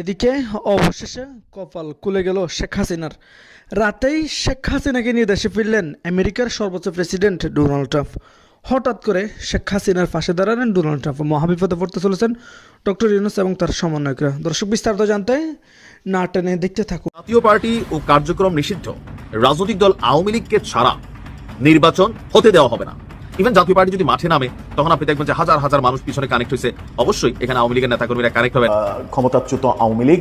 এদিকে অবশেষে কপাল খুলে গেল শেখ হাসিনার। রাতেই শেখ হাসিনাকে নিয়ে দেশে ফিরলেন আমেরিকার সর্বোচ্চ প্রেসিডেন্ট ডোনাল্ড ট্রাম্প। হঠাৎ করে শেখ হাসিনার পাশে দাঁড়ালেন ডোনাল্ড ট্রাম্প। মহাবিপদে পড়তে চলেছেন ডক্টর ইউনুস এবং তার সমন্বয়করা। দর্শক, বিস্তারিত জানতে না টেনে দেখতে থাকুন। জাতীয় পার্টি ও কার্যক্রম নিষিদ্ধ। রাজনৈতিক দল আওয়ামী লীগকে ছাড়া নির্বাচন হতে দেওয়া হবে না। ইভেন জাতীয় পার্টি যদি মাঠে নামে, তখন আপনি দেখবেন যে হাজার হাজার মানুষ পিছনে কানেক্ট হয়েছে অবশ্যই এখানে আওয়ামী লীগের নেতাকর্মীরা কানেক্ট হবে। ক্ষমতাচ্যুত আওয়ামী লীগ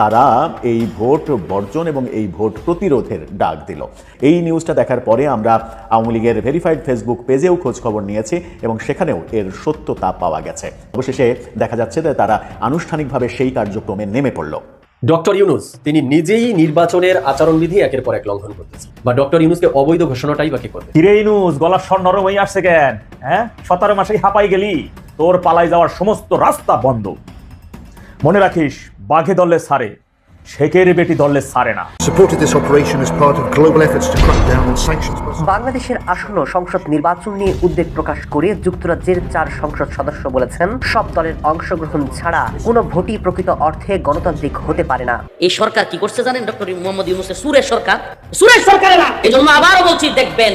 তারা এই ভোট বর্জন এবং এই ভোট প্রতিরোধের ডাক দিল। এই নিউজটা দেখার পরে আমরা আওয়ামী লীগের ভেরিফাইড ফেসবুক পেজেও খোঁজ খবর নিয়েছি এবং সেখানেও এর সত্যতা পাওয়া গেছে। অবশেষে দেখা যাচ্ছে যে তারা আনুষ্ঠানিকভাবে সেই কার্যক্রমে নেমে পড়ল। ডক্টর ইউনুস, তিনি নিজেই নির্বাচনের আচরণবিধি একের পর এক লঙ্ঘন করতেছে বা ডক্টর ইউনুসকে অবৈধ ঘোষণাটাই বাকি করবে? হিরে ইউনুস, গলার স্বর নরম হয়ে আসছে কেন? হ্যাঁ? সতেরো মাসেই হাঁপাই গেলি। তোর পালাই যাওয়ার সমস্ত রাস্তা বন্ধ। মনে রাখিস, বাঘে দলে সারে। শেখের বেটি দলে সারে না. বাংলাদেশের আসন্ন সংসদ নির্বাচন নিয়ে উদ্বেগ প্রকাশ করে যুক্তরাজ্যের চার সংসদ সদস্য বলেছেন সব দলের অংশগ্রহণ ছাড়া কোনো ভোটই প্রকৃত অর্থে গণতান্ত্রিক হতে পারে না। এই সরকার কি করছে জানেন ডক্টর মোহাম্মদ ইউনুসের সুরেশ সরকার? সুরেশ সরকারেরা এই জন্য আবারও বলছি দেখবেন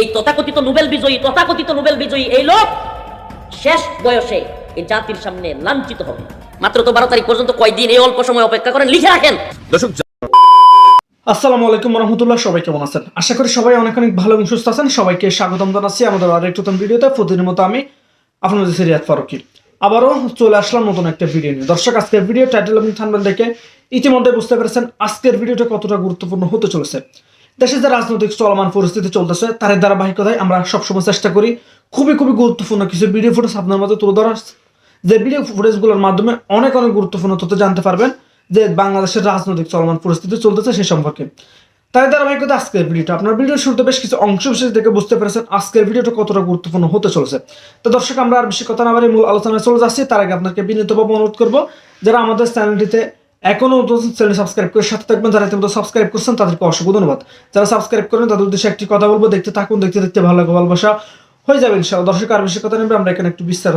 এই তথাকথিত নোবেল বিজয়ী তথাকথিত নোবেল বিজয়ী এই লোক শেষ বয়সে এই জাতির সামনে লাঞ্ছিত হবে। মাত্র তো বারো তারিখ পর্যন্ত কয়দিন এই অল্প সময় অপেক্ষা করেন লিখে রাখেন। দর্শক আসসালামু আলাইকুম রহমতুল্লাহ সবাই কেমন আছেন? আশা করি সবাই অনেক অনেক ভালো এবং সুস্থ আছেন। সবাইকে স্বাগতম জানাচ্ছি আমাদের আরেক নতুন ভিডিওতে। প্রতিদিনের মতো আমি আপনাদের সিরিয়াত ফারুকি। আবারও চলে আসলাম নতুন একটা ভিডিও নিয়ে। দর্শক আজকের ভিডিও টাইটেল এবং থাম্বনেল দেখে ইতিমধ্যে বুঝতে পেরেছেন আজকের ভিডিওটা কতটা গুরুত্বপূর্ণ হতে চলেছে। দেশে যে রাজনৈতিক চলমান পরিস্থিতি চলতেছে তার ধারাবাহিকতায় আমরা সবসময় চেষ্টা করি খুবই খুবই গুরুত্বপূর্ণ কিছু ভিডিও ফুটেজ আপনার মধ্যে তুলে ধরার। যে ভিডিও ফুটেজগুলোর মাধ্যমে অনেক অনেক গুরুত্বপূর্ণ তথ্য জানতে পারবেন যে বাংলাদেশের রাজনৈতিক চলমান পরিস্থিতি চলতেছে সে সম্পর্কে। তাই ধারাবাহিকতা আজকের ভিডিওটা। আপনার ভিডিওর শুরুতে বেশ কিছু অংশ বিশেষ দেখে বুঝতে পেরেছেন আজকের ভিডিওটা কতটা গুরুত্বপূর্ণ হতে চলেছে। তো দর্শক, আমরা আর বেশি কথা না বাড়ি মূল আলোচনায় চলে যাচ্ছি। তার আগে আপনাকে বিনীতভাবে অনুরোধ করব, যারা আমাদের চ্যানেলটিতে এখনও নতুন চ্যানেল সাবস্ক্রাইব করে সাথে থাকবেন। যারা ইতিমধ্যে সাবস্ক্রাইব করছেন, তাদেরকে অসংখ্য ধন্যবাদ। যারা সাবস্ক্রাইব করেন, তাদের উদ্দেশ্যে একটি কথা বলব, দেখতে থাকুন, দেখতে দেখতে ভালো লাগে, ভালোবাসা হয়ে যাবে ইনশাআল্লাহ। দর্শক, আর বেশি কথা নেবে আমরা এখানে একটু বিস্তার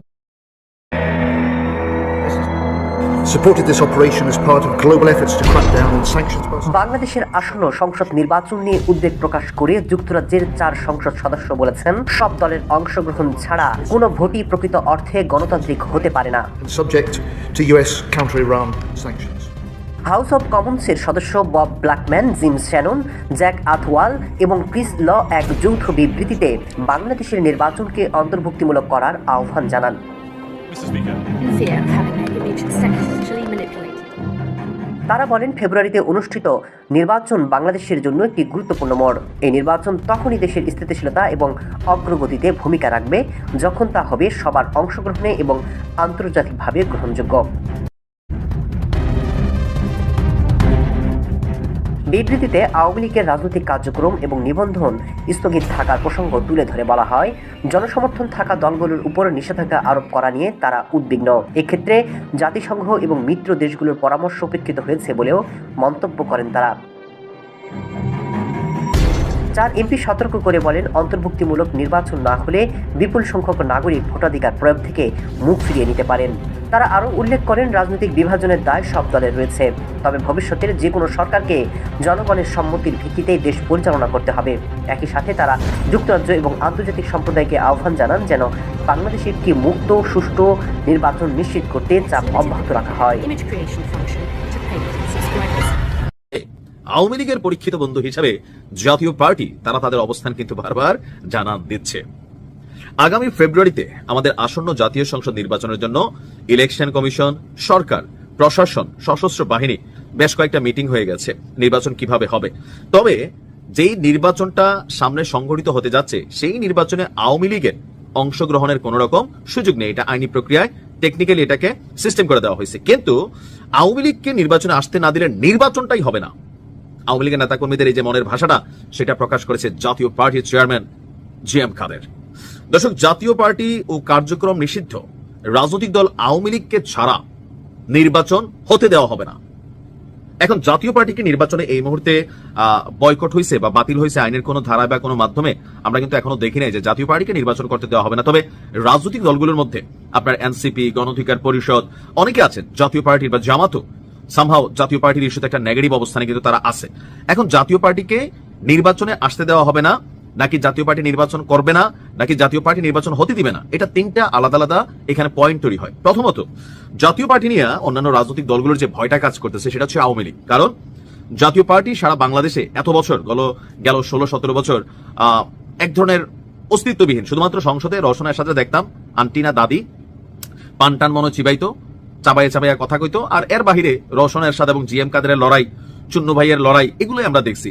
Supported this operation as part of global efforts to crack down on sanctions. বাংলাদেশের আসন্ন সংসদ নির্বাচন নিয়ে উদ্বেগ প্রকাশ করে যুক্তরাজ্যের চার সংসদ সদস্য বলেছেন সব দলের অংশগ্রহণ ছাড়া কোনো ভোটই প্রকৃত অর্থে গণতান্ত্রিক হতে পারে না Subject to US counter-Iran sanctions. House of কমন্সের সদস্য Bob Blackman Jim Shannon Jack Athwal এবং ক্রিস ল এক যৌথ বিবৃতিতে বাংলাদেশের নির্বাচনকে অন্তর্ভুক্তিমূলক করার আহ্বান জানান fear of having their image sexually manipulated. তারা বলেন ফেব্রুয়ারিতে অনুষ্ঠিত নির্বাচন বাংলাদেশের জন্য একটি গুরুত্বপূর্ণ মোড়। এই নির্বাচন তখনই দেশের স্থিতিশীলতা এবং অগ্রগতিতে ভূমিকা রাখবে যখন তা হবে সবার অংশগ্রহণে এবং আন্তর্জাতিকভাবে গ্রহণযোগ্য। বিবৃতিতে আওয়ামী লীগের রাজনৈতিক কার্যক্রম এবং নিবন্ধন স্থগিত থাকার প্রসঙ্গ তুলে ধরে বলা হয়, জনসমর্থন থাকা দলগুলোর উপর নিষেধাজ্ঞা আরোপ করা নিয়ে তারা উদ্বিগ্ন। এক্ষেত্রে জাতিসংঘ এবং মিত্র দেশগুলোর পরামর্শ উপেক্ষিত হয়েছে বলেও মন্তব্য করেন তারা। চার এমপি সতর্ক করে বলেন, অন্তর্ভুক্তিমূলক নির্বাচন না হলে বিপুল সংখ্যক নাগরিক ভোটাধিকার প্রয়োগ থেকে মুখ ফিরিয়ে নিতে পারেন। তারা আরও উল্লেখ করেন, রাজনৈতিক বিভাজনের দায় সব দলের রয়েছে। তবে ভবিষ্যতের যে কোনো সরকারকে জনগণের সম্মতির ভিত্তিতেই দেশ পরিচালনা করতে হবে। একই সাথে তারা যুক্তরাজ্য এবং আন্তর্জাতিক সম্প্রদায়কে আহ্বান জানান যেন বাংলাদেশে একটি মুক্ত, সুষ্ঠু নির্বাচন নিশ্চিত করতে চাপ অব্যাহত রাখা হয়। আওয়ামী লীগের পরীক্ষিত বন্ধু হিসাবে জাতীয় পার্টি, তারা তাদের অবস্থান কিন্তু বারবার জানান দিচ্ছে। আগামী ফেব্রুয়ারিতে আমাদের আসন্ন জাতীয় সংসদ নির্বাচনের জন্য ইলেকশন কমিশন, সরকার, প্রশাসন, সশস্ত্র বাহিনী বেশ কয়েকটা মিটিং হয়ে গেছে, নির্বাচন কীভাবে হবে। তবে যেই নির্বাচনটা সামনে সংগঠিত হতে যাচ্ছে, সেই নির্বাচনে আওয়ামী লীগের অংশগ্রহণের কোন রকম সুযোগ নেই। এটা আইনি প্রক্রিয়ায় টেকনিক্যালি এটাকে সিস্টেম করে দেওয়া হয়েছে। কিন্তু আওয়ামী লীগকে নির্বাচনে আসতে না দিলে নির্বাচনটাই হবে না। আওয়ামী লীগের নেতাকর্মীদের এই যে মনের ভাষাটা, সেটা প্রকাশ করেছে জাতীয় পার্টির চেয়ারম্যান জি এম খাদের। দর্শক, জাতীয় পার্টি ও কার্যক্রম নিষিদ্ধ। রাজনৈতিক দল আওয়ামী লীগকে ছাড়া নির্বাচন হতে দেওয়া হবে না। এখন জাতীয় পার্টিকে নির্বাচনে এই মুহূর্তে বয়কট হয়েছে বা বাতিল হয়েছে আইনের কোনো ধারা বা কোনো মাধ্যমে আমরা কিন্তু এখনও দেখি নাই যে জাতীয় পার্টিকে নির্বাচন করতে দেওয়া হবে না। তবে রাজনৈতিক দলগুলোর মধ্যে আপনার এনসিপি, গণঅধিকার পরিষদ, অনেকে আছেন, জাতীয় পার্টির বা জামাতও সামহাও জাতীয় পার্টির ইস্যুতে একটা নেগেটিভ অবস্থানে কিন্তু তারা আছে। এখন জাতীয় পার্টিকে নির্বাচনে আসতে দেওয়া হবে না, নাকি জাতীয় পার্টি নির্বাচন করবে না, নাকি জাতীয় পার্টি নির্বাচন হতে দিবে না, এটা তিনটা আলাদা আলাদা এখানে পয়েন্ট তৈরি হয়। প্রথমত, জাতীয় পার্টি নিয়ে অন্যান্য রাজনৈতিক দলগুলোর যে ভয়টা কাজ করতেছে সেটা হচ্ছে আওয়ামী লীগ। কারণ জাতীয় পার্টি সারা বাংলাদেশে এত বছর, গেল গেল ষোলো, সতেরো বছর এক ধরনের অস্তিত্ববিহীন। শুধুমাত্র সংসদে রসনের সাথে দেখতাম, আন্টিনা দাদি পান টান মনে চিবাইতো চাবাইয়া চাবাইয়া কথা কইতো। আর এর বাহিরে রওশন এরশাদ এবং জিএম কাদেরের লড়াই, চুন্নু ভাইয়ের লড়াই, এগুলোই আমরা দেখছি।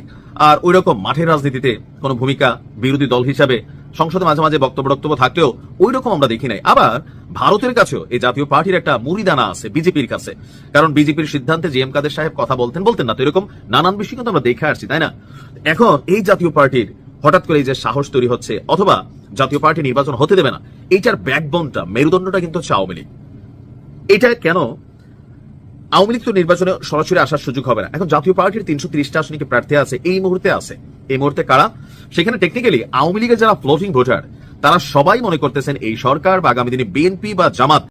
আর ওই রকম মাঠের রাজনীতিতে কোনো ভূমিকা বিরোধী দল হিসাবে সংসদে মাঝে মাঝে বক্তব্য বক্তব্য থাকলেও ওই রকম আমরা দেখি নাই। আবার ভারতের কাছেও এই জাতীয় পার্টির একটা মুড়িদানা আছে, বিজেপির কাছে। কারণ বিজেপির সিদ্ধান্তে জিএম কাদের সাহেব কথা বলতেন বলতেন না তো, এরকম নানান বিষয় কিন্তু আমরা দেখে আসছি, তাই না? এখন এই জাতীয় পার্টির হঠাৎ করে এই যে সাহস তৈরি হচ্ছে, অথবা জাতীয় পার্টি নির্বাচন হতে দেবে না, এইটার ব্যাকবোনটা মেরুদণ্ডটা কিন্তু হচ্ছে আওয়ামী লীগ। এটা কেন? আওয়ামী লীগ তো নির্বাচনে সরাসরি আসার সুযোগ হবে না। এখন জাতীয় পার্টির তিনশো তিরিশটা আসনে কি প্রার্থী আছে? এই মুহূর্তে আছে। এই মুহূর্তে কারা? সেখানে টেকনিক্যালি আওয়ামী লীগের যারা ফ্লোটিং ভোটার তারা সবাই মনে করতেছেন এই সরকার বা আগামী দিনে বিএনপি বা জামাত,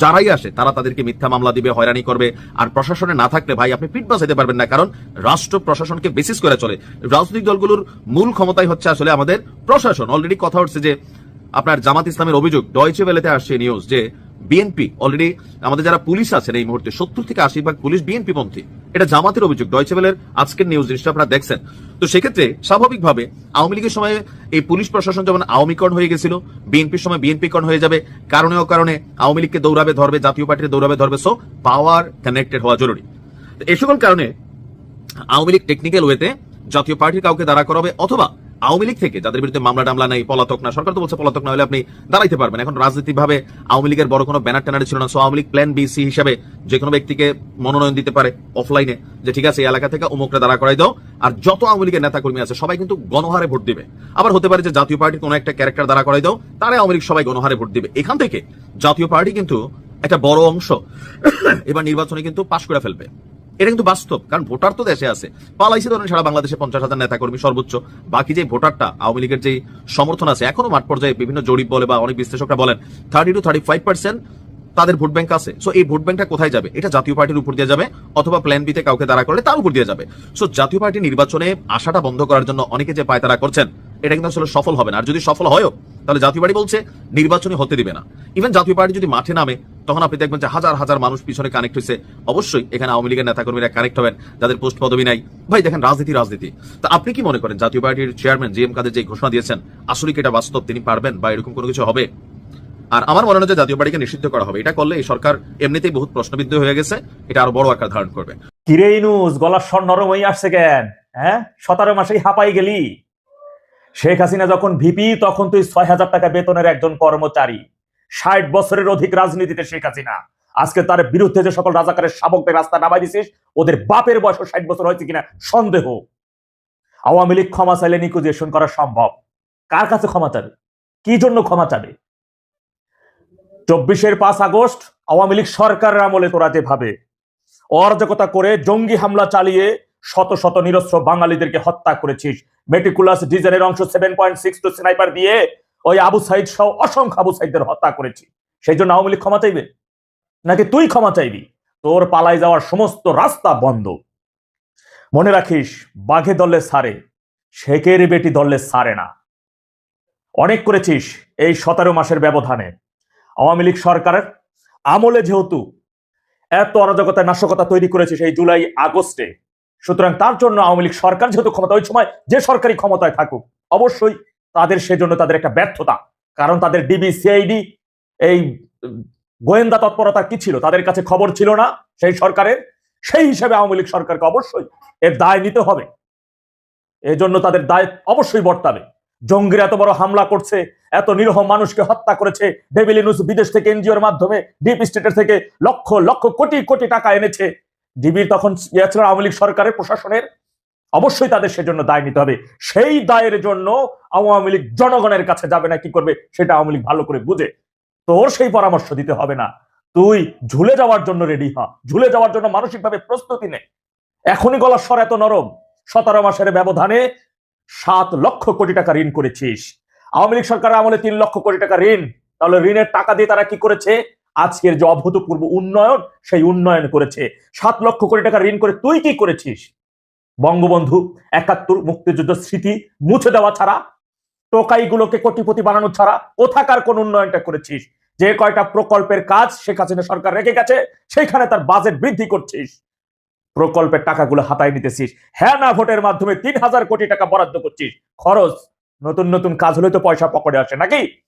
যারাই আসে, তারা তাদেরকে মিথ্যা মামলা দিবে, হয়রানি করবে। আর প্রশাসনে না থাকলে ভাই, আপনি পিঠ বাঁচাতে পারবেন না। কারণ রাষ্ট্র প্রশাসনকে বেসিস করে চলে। রাজনৈতিক দলগুলোর মূল ক্ষমতাই হচ্ছে আসলে আমাদের প্রশাসন। অলরেডি কথা হচ্ছে যে আপনার জামাত ইসলামের অভিযোগ ডয়চে বেলেতে আসছে নিউজ যে বিএনপি অলরেডি আমাদের যারা পুলিশ আছেন এই মুহূর্তে, সত্তর থেকে আশি ভাগ পুলিশ বিএনপি পন্থী। এটা জামাতের অভিযোগ। ডয়চে বেলের আজকের নিউজ জিনিসটা আপনারা দেখছেন। তো সেক্ষেত্রে স্বাভাবিকভাবে আওয়ামী লীগের সময় এই পুলিশ প্রশাসন যেমন আওয়ামীকরণ হয়ে গেছিল বিএনপির সময় বিএনপিকরণ হয়ে যাবে। কারণে কারণে আওয়ামী লীগকে দৌড়াবে, ধরবে, জাতীয় পার্টির দৌড়াবে, ধরবে। সো পাওয়ার কানেক্টেড হওয়া জরুরি। এই সকল কারণে আওয়ামী লীগ টেকনিক্যাল ওয়েতে জাতীয় পার্টির কাউকে দাঁড়া করাবে অথবা আওয়ামী লীগ থেকে, যাদের বিরুদ্ধে মামলা টামলা নাই, পলাতক না, সরকার তো বলছে পলাতক না হলে আপনি দাঁড়াইতে পারবেন। এখন রাজনীতিভাবে আওয়ামী লীগের বড় কোনো ব্যানার ট্যানার ছিল না so Awami League plan B C হিসাবে যে কোনো ব্যক্তিকে মনোনয়ন দিতে পারে অফলাইনে যে ঠিক আছে, এই এলাকা থেকে অমুকটা দাঁড়া করাই দাও, আর যত আওয়ামী লীগের নেতা কর্মী আছে, সবাই কিন্তু গণহারে ভোট দিবে। আবার হতে পারে যে জাতীয় পার্টির কোনো একটা ক্যারেক্টার দাঁড়া করাই দাও তারাই আওয়ামী লীগ সবাই গণহারে ভোট দিবে। এখান থেকে জাতীয় পার্টি কিন্তু একটা বড় অংশ এবার নির্বাচনে কিন্তু পাশ করে ফেলবে। এটা কিন্তু বাস্তব, কারণ ভোটার তো দেশে আছে। পালাইছে ধরেন সারা বাংলাদেশে পঞ্চাশ হাজার নেতা কর্মী সর্বোচ্চ। বাকি যে ভোটারটা, আওয়ামী লীগের যে সমর্থন আছে, এখনও মাঠ পর্যায়ে বিভিন্ন জরিপ বলে বা অনেক বিশ্লেষকরা বলেন thirty to thirty five percent তাদের ভোট ব্যাংক আছে। সো এই ভোট ব্যাংকটা কোথায় যাবে? এটা জাতীয় পার্টির উপর দিয়ে যাবে, অথবা প্ল্যান বিতে কাউকে দাঁড়া করলে তার উপর দিয়ে যাবে। সো জাতীয় পার্টি নির্বাচনে আশাটা বন্ধ করার জন্য অনেকে যে পায় তারা করছেন, এটা কিন্তু আসলে সফল হবে না। আর যদি সফল হয়ও, তাহলে জাতীয় পার্টি বলছে, নির্বাচনে হতে দিবে না। ইভেন জাতীয় পার্টি যদি মাঠে নামে তখন আপনি দেখবেন যে হাজার হাজার মানুষ পিছনে কানেক্ট হয়েছে অবশ্যই এখানে আওয়ামী লীগের নেতাকর্মীরা কানেক্ট হবেন, যাদের পোস্ট পদবি নাই। ভাই, দেখেন, রাজনীতি রাজনীতি। তা আপনি কি মনে করেন, জাতীয় পার্টির চেয়ারম্যান জি এম কাদের যে ঘোষণা দিয়েছেন, আসলে কি এটা বাস্তব? তিনি পারবেন বা এরকম কোনো কিছু হবে? আর আমার মনে হয় যে জাতীয় পার্টিকে নিষিদ্ধ করা হবে। এটা করলে এই সরকার এমনিতেই বহুত প্রশ্নবিদ্ধ হয়ে গেছে। এটা আরও বড় আকার ধারণ করবে। কিরে ইনুস, গলার স্বর নরম হয়ে আসছে কেন? হ্যাঁ? সতেরো মাসেই হাঁপাই গেলি। শেখ হাসিনা যখন ভিপি, তখন তুই ছয় হাজার টাকা বেতনের একজন কর্মচারী। ষাট বছরের অধিক রাজনীতিতে শেখ হাসিনা। আজকে তার বিরুদ্ধে যে সকল রাজাকারের শাবকদের রাস্তা নামাই দিছিস, ওদের বাপের বয়স ষাট বছর হয়েছে কিনা সন্দেহ। আওয়ামী লীগ ক্ষমা চাইলে নিকুজিয়েশন করা সম্ভব। কার কাছে ক্ষমা চাবে? কি জন্য ক্ষমা চাবে? চব্বিশের পাঁচ আগস্ট, আওয়ামী লীগ সরকারের আমলে তোরা যেভাবে অরাজকতা করে জঙ্গি হামলা চালিয়ে শত শত নিরস্ত্র বাঙালিদেরকে হত্যা করেছিস, মেটিকুলাস ডিজাইনের অংশ seven point six two sniper দিয়ে ওই আবু সাইদ সহ অসংখ্য আবু সাইদদের হত্যা করেছি। সেই জন্য আওয়ামী লীগ ক্ষমা চাইবে? নাকি তুই ক্ষমা চাইবি? তোর পালাই যাওয়ার সমস্ত রাস্তা বন্ধ। মনে রাখিস, বাঘে দলে সারে, শেখের বেটি দলে সারে না। অনেক করেছিস এই সতেরো মাসের ব্যবধানে। আওয়ামী লীগ সরকারের আমলে যেহেতু এত অরাজকতা, নাশকতা তৈরি করেছে সেই জুলাই আগস্টে, সুতরাং তার জন্য আওয়ামী লীগ সরকার যেহেতু ক্ষমতা, ওই সময় যে সরকারি ক্ষমতায় থাকুক, অবশ্যই তাদের সেজন্য তাদের একটা ব্যর্থতা। কারণ তাদের ডিবি সিআইডি এই গোয়েন্দা তৎপরতা কি ছিল? তাদের কাছে খবর ছিল না সেই সরকারের। সেই হিসাবে আওয়ামী লীগ সরকারকে অবশ্যই এর দায় নিতে হবে। এজন্য তাদের দায় অবশ্যই বর্তাবে। জঙ্গিরা এত বড় হামলা করছে, এত নিরহ মানুষকে হত্যা করেছে ডেভিল ইনুস বিদেশ থেকে এনজিওর মাধ্যমে ডিপ স্টেটের থেকে লক্ষ লক্ষ, কোটি কোটি টাকা এনেছে। ডিবির তখন ইয়ে আওয়ামী লীগ সরকারের, প্রশাসনের। অবশ্যই তাদের সেজন্য দায় নিতে হবে। সেই দায়ের জন্য আওয়ামী লীগ জনগণের কাছে যাবে না, কি করবে? সেটা আওয়ামী লীগ ভালো করে বুঝে। তোর সেই পরামর্শ দিতে হবে না। তুই ঝুলে যাওয়ার জন্য রেডি হ ঝুলে যাওয়ার জন্য মানসিকভাবে প্রস্তুতি নে। এখনই গলার স্বর এত নরম। সতেরো মাসের ব্যবধানে সাত লক্ষ কোটি টাকা ঋণ করেছিস। আওয়ামী লীগ সরকারের আমলে তিন লক্ষ কোটি টাকা ঋণ। তাহলে ঋণের টাকা দিয়ে তারা কি করেছে? আজকের যে অভূতপূর্ব উন্নয়ন, সেই উন্নয়ন করেছে। সাত লক্ষ কোটি টাকা ঋণ করে তুই কি করেছিস? বঙ্গবন্ধু একাত্তর মুক্তিযুদ্ধ স্মৃতি মুছে দেওয়া ছাড়া, টোকাইগুলোকে কোটিপতি বানানো ছাড়া কোথাকার কোন উন্নয়নটা করেছিস? যে কয়টা প্রকল্পের কাজ শেখ হাসিনা সরকার রেখে গেছে সেখানে তার বাজেট বৃদ্ধি করছিস। প্রকল্পের টাকাগুলো হাতায় নিতেছিস। হ্যাঁ না ভোটের মাধ্যমে তিন হাজার কোটি টাকা বরাদ্দ করছিস। খরচ, নতুন নতুন কাজ হলে তো পয়সা পকেটে আসে নাকি?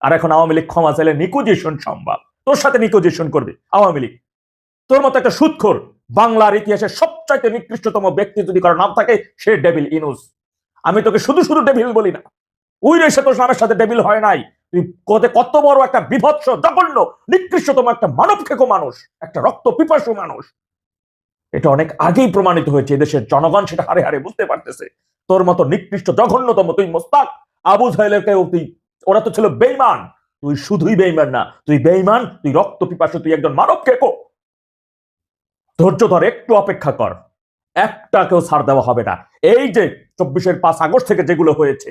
আর এখন আওয়ামী লীগ ক্ষমা চাইলে নিকোজিয়েশন সম্ভব। তোর সাথে নিকোজিয়েশন করবে আওয়ামী লীগ। তোর মতো একটা সুৎখোর বাংলার ইতিহাসে সবচাইতে নিকৃষ্টতম ব্যক্তি যদি কারও নাম থাকে, সে ডেভিল ইনুস। আমি তোকে শুধু শুধু ডেভিল বলি না। উই রে সে তোর নামের সাথে ডেভিল হয় নাই। তুই কত কত বড় একটা বিভৎস, জঘন্য, নিকৃষ্টতম একটা মানব খেকো মানুষ, একটা রক্ত পিপাসু মানুষ। এটা অনেক আগেই প্রমাণিত হয়েছে দেশের জনগণ সেটা হারে হারে বুঝতে পারতেছে। তোর মতো নিকৃষ্ট, জঘন্যতম তুই মোস্তাক, আবু জাহেলের কেউ তুই, ওরা তো ছিল বেইমান তুই শুধুই বেইমান না, তুই বেইমান তুই রক্ত পিপাসু, তুই একজন মানব খেকো ধৈর্য ধর একটু অপেক্ষা কর। একটা কেউ ছাড় দেওয়া হবে না। এই যে চব্বিশের পাঁচ আগস্ট থেকে যেগুলো হয়েছে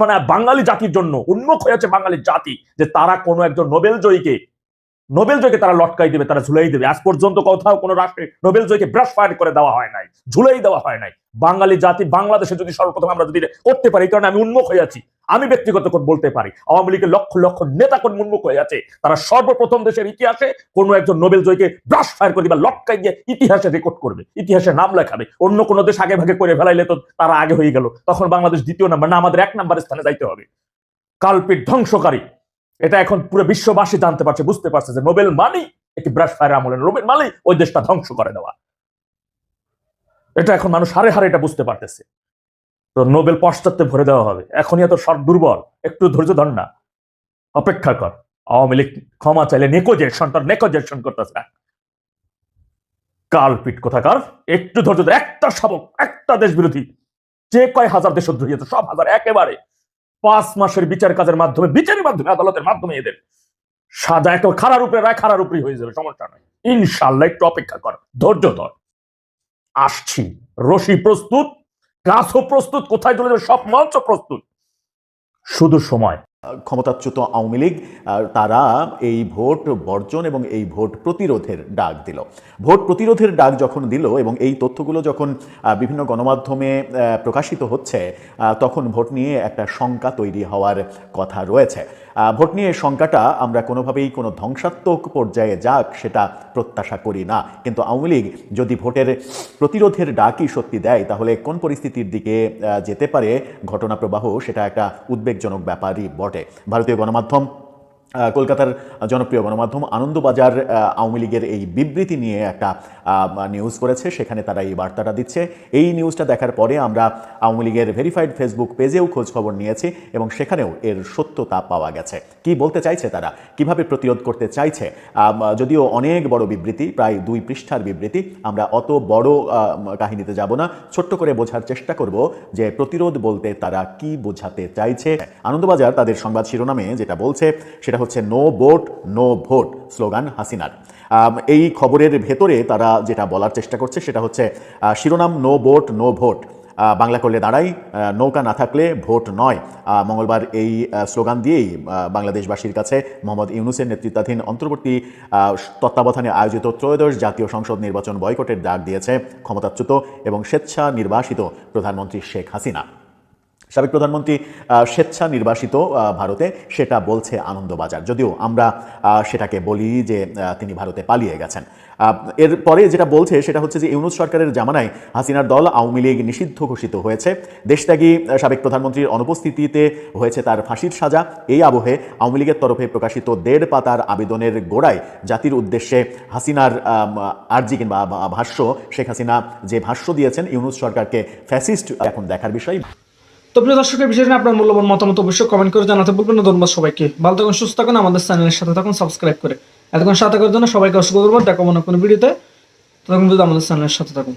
মানে বাঙালি জাতির জন্য উন্মুখ হয়েছে বাঙালি জাতি যে তারা কোনো একজন নোবেল জয়ীকে নোবেল জয়কে তারা লটকাই দেবে, তারা ঝুলাই দেবে। আজ পর্যন্ত কোথাও কোনো রাষ্ট্রে নোবেল জয়কে ব্রাশ ফায়ার করে দেওয়া হয় নাই ঝুলাই দেওয়া হয় নাই। বাঙালি জাতি বাংলাদেশে যদি সর্বপ্রথম আমরা যদি করতে পারি কারণে আমি উন্মুখ হয়ে আছি। আমি ব্যক্তিগত বলতে পারি, আওয়ামী লীগের লক্ষ লক্ষ নেতা কোন উন্মুখ হয়ে আছে, তারা সর্বপ্রথম দেশের ইতিহাসে কোনো একজন নোবেল জয়কে ব্রাশ ফায়ার করে দিবা, লটকাই দিয়ে ইতিহাসে রেকর্ড করবে, ইতিহাসে নাম লেখাবে। অন্য কোনো দেশ আগে ভাগে করে ফেলাইলে তো তারা আগে হয়ে গেল। তখন বাংলাদেশ দ্বিতীয় নাম্বার না, আমাদের এক নাম্বার স্থানে যাইতে হবে। কালপিট ধ্বংসকারী। এটা এখন পুরো বিশ্ববাসী জানতে পারছে, বুঝতে পারছে যে নোবেল মানি একটি ব্রাশ ফায়ার আমলে নোবেল মানি ওই দেশটা ধ্বংস করে দেওয়া। এটা এখন মানুষ হারে হারে এটা বুঝতে পারতেছে। তো নোবেল পশ্চাতে ভরে দেওয়া হবে। এখনই এত সর দুর্বল, একটু ধৈর্য ধর না। অপেক্ষা কর। আওয়ামী লীগ ক্ষমা চাইলে নেকোজেকশন তার নেকোজেকশন করতেছে। কালপিট কোথাকার? একটু ধৈর্য ধর। একটা শাবক, একটা দেশ বিরোধী। যে কয় হাজার দেশদ্রোহী আছে, সব হাজার একেবারে পাঁচ মাসের বিচার কাজের মাধ্যমে, বিচারের মাধ্যমে, আদালতের মাধ্যমে এদের সাজা একটা খারার উপরে রায় খারার উপরে হয়ে যাবে, সমস্যা নয় ইনশাল্লাহ একটু অপেক্ষা কর, ধৈর্য ধর। আসছি। রশি প্রস্তুত গাছও প্রস্তুত, কোথায় চলে যাবে সব মঞ্চ প্রস্তুত। শুধু সময়। ক্ষমতাচ্যুত আওয়ামী লীগ তারা এই ভোট বর্জন এবং এই ভোট প্রতিরোধের ডাক দিল। ভোট প্রতিরোধের ডাক যখন দিল এবং এই তথ্যগুলো যখন বিভিন্ন গণমাধ্যমে প্রকাশিত হচ্ছে তখন ভোট নিয়ে একটা শঙ্কা তৈরি হওয়ার কথা রয়েছে। ভোট নিয়ে শঙ্কাটা আমরা কোনোভাবেই কোনো ধ্বংসাত্মক পর্যায়ে যাক সেটা প্রত্যাশা করি না। কিন্তু আওয়ামী লীগ যদি ভোটের প্রতিরোধের ডাকই সত্যি দেয়, তাহলে কোন পরিস্থিতির দিকে যেতে পারে ঘটনা প্রবাহ সেটা একটা উদ্বেগজনক ব্যাপারই বটে। ভারতীয় গণমাধ্যম কলকাতার জনপ্রিয় গণমাধ্যম আনন্দবাজার আওয়ামী লীগের এই বিবৃতি নিয়ে একটা নিউজ করেছে। সেখানে তারা এই বার্তাটা দিচ্ছে। এই নিউজটা দেখার পরে আমরা আওয়ামী লীগের ভেরিফাইড ফেসবুক পেজেও খোঁজ খবর নিয়েছি এবং সেখানেও এর সত্যতা পাওয়া গেছে। কি বলতে চাইছে তারা? কীভাবে প্রতিরোধ করতে চাইছে? যদিও অনেক বড় বিবৃতি, প্রায় দুই পৃষ্ঠার বিবৃতি, আমরা অত বড় কাহিনীতে যাব না। ছোট্ট করে বোঝার চেষ্টা করব যে প্রতিরোধ বলতে তারা কি বোঝাতে চাইছে। আনন্দবাজার তাদের সংবাদ শিরোনামে যেটা বলছে, সেটা হচ্ছে no vote no vote slogan হাসিনার। এই খবরের ভেতরে তারা যেটা বলার চেষ্টা করছে সেটা হচ্ছে শিরোনাম no vote no vote Bangla করলে দাঁড়াই নৌকা না থাকলে ভোট নয়। মঙ্গলবার এই স্লোগান দিয়েই বাংলাদেশবাসীর কাছে মোহাম্মদ ইউনুসের নেতৃত্বাধীন অন্তর্বর্তী তত্ত্বাবধানে আয়োজিত ত্রয়োদশ জাতীয় সংসদ নির্বাচন বয়কটের ডাক দিয়েছে ক্ষমতাচ্যুত এবং স্বেচ্ছা নির্বাসিত প্রধানমন্ত্রী শেখ হাসিনা। সাবেক প্রধানমন্ত্রী স্বেচ্ছা নির্বাসিত ভারতে সেটা বলছে আনন্দবাজার। যদিও আমরা সেটাকে বলি যে তিনি ভারতে পালিয়ে গেছেন। এরপরে যেটা বলছে সেটা হচ্ছে যে, ইউনুস সরকারের জামানায় হাসিনার দল আওয়ামী লীগ নিষিদ্ধ ঘোষিত হয়েছে। দেশত্যাগী সাবেক প্রধানমন্ত্রীর অনুপস্থিতিতে হয়েছে তার ফাঁসির সাজা। এই আবহে আওয়ামী লীগের তরফে প্রকাশিত দেড় পাতার আবেদনের গোড়ায় জাতির উদ্দেশ্যে হাসিনার আর্জি কিংবা ভাষ্য শেখ হাসিনা যে ভাষ্য দিয়েছেন, ইউনুস সরকারকে ফ্যাসিস্ট এখন দেখার বিষয়। তো প্রিয় দর্শকের বিষয় আপনার মূল্যবান মতামত অবশ্যই কমেন্ট করে জানাতে বলবেন না। ধন্যবাদ সবাইকে। ভালো থাকুন, সুস্থ থাকুন, আমাদের চ্যানেলের সাথে থাকুন সাবস্ক্রাইব করে। এতক্ষণ সাথে করার জন্য সবাইকে অসুখ করব দেখো মনে কোনো ভিডিওতে। তখন আমাদের চ্যানেলের সাথে থাকুন।